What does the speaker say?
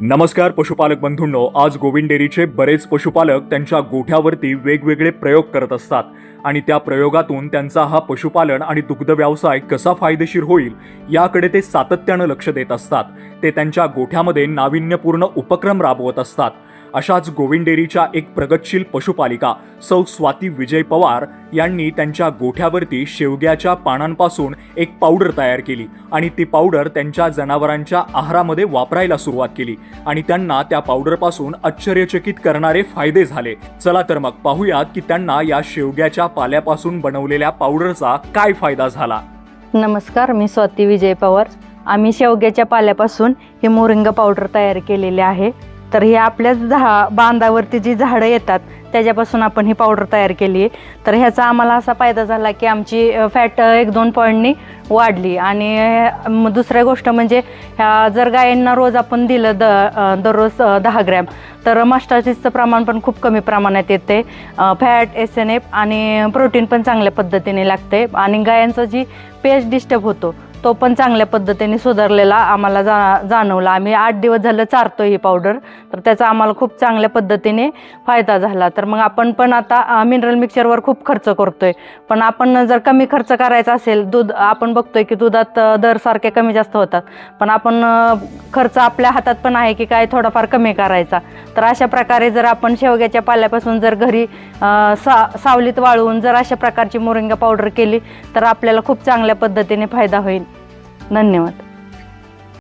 नमस्कार पशुपालक बंधूंनो आज गोविंद डेअरीचे बरेच पशुपालक त्यांच्या गोठ्यावरती वेगवेगळे प्रयोग करत असतात आणि त्या प्रयोगातून त्यांचा हा पशुपालन आणि दुग्ध व्यवसाय कसा फायदेशीर होईल याकडे ते सातत्यानं लक्ष देत असतात. ते त्यांच्या गोठ्यामध्ये नाविन्यपूर्ण उपक्रम राबवत असतात. अशाच गोविंदेरीच्या एक प्रगतशील पशुपालिका सौ स्वाती विजय पवार यांनी त्यांच्या गोठ्यावरती शेवग्याच्या पानांपासून एक पावडर तयार केली आणि ती पावडर त्यांच्या जनावरांच्या आहारामध्ये वापरायला सुरुवात केली आणि त्यांना त्या पावडरपासून आश्चर्यचकित करणारे फायदे झाले. चला तर मग पाहूयात की त्यांना या शेवग्याच्या पाल्यापासून बनवलेल्या पावडरचा काय फायदा झाला. नमस्कार मी स्वाती विजय पवार. आम्ही शेवग्याच्या पाल्यापासून ही मोरिंगा पावडर तयार केलेली आहे. तर हे आपल्याच झा बांधावरती जी झाडं येतात त्याच्यापासून आपण ही पावडर तयार केली आहे. तर ह्याचा आम्हाला असा फायदा झाला की आमची फॅट एक दोन पॉईंटनी वाढली. आणि अ, दुसऱ्या गोष्ट म्हणजे ह्या जर गायींना रोज आपण दिलं द दररोज दहा ग्रॅम तर मास्टाचिसचं प्रमाण पण खूप कमी प्रमाणात येते. फॅट एस एन एफ आणि प्रोटीन पण चांगल्या पद्धतीने लागते. आणि गायांचं जी पेज डिस्टर्ब होतो तो पण चांगल्या पद्धतीने सुधारलेला आम्हाला जा जाणवला. आम्ही आठ दिवस झालं चारतो ही पावडर तर त्याचा आम्हाला खूप चांगल्या पद्धतीने फायदा झाला. तर मग आपण पण आता मिनरल मिक्सरवर खूप खर्च करतोय. पण आपण जर कमी खर्च करायचा असेल दूध आपण बघतोय की दुधात दर सारखे कमी जास्त होतात. पण आपण खर्च आपल्या हातात पण आहे की काय थोडाफार कमी करायचा. तर अशा प्रकारे जर आपण शेवग्याच्या पाल्यापासून जर घरी सा सावलीत वाळवून जर अशा प्रकारची मोरिंगा पावडर केली तर आपल्याला खूप चांगल्या पद्धतीने फायदा होईल. धन्यवाद.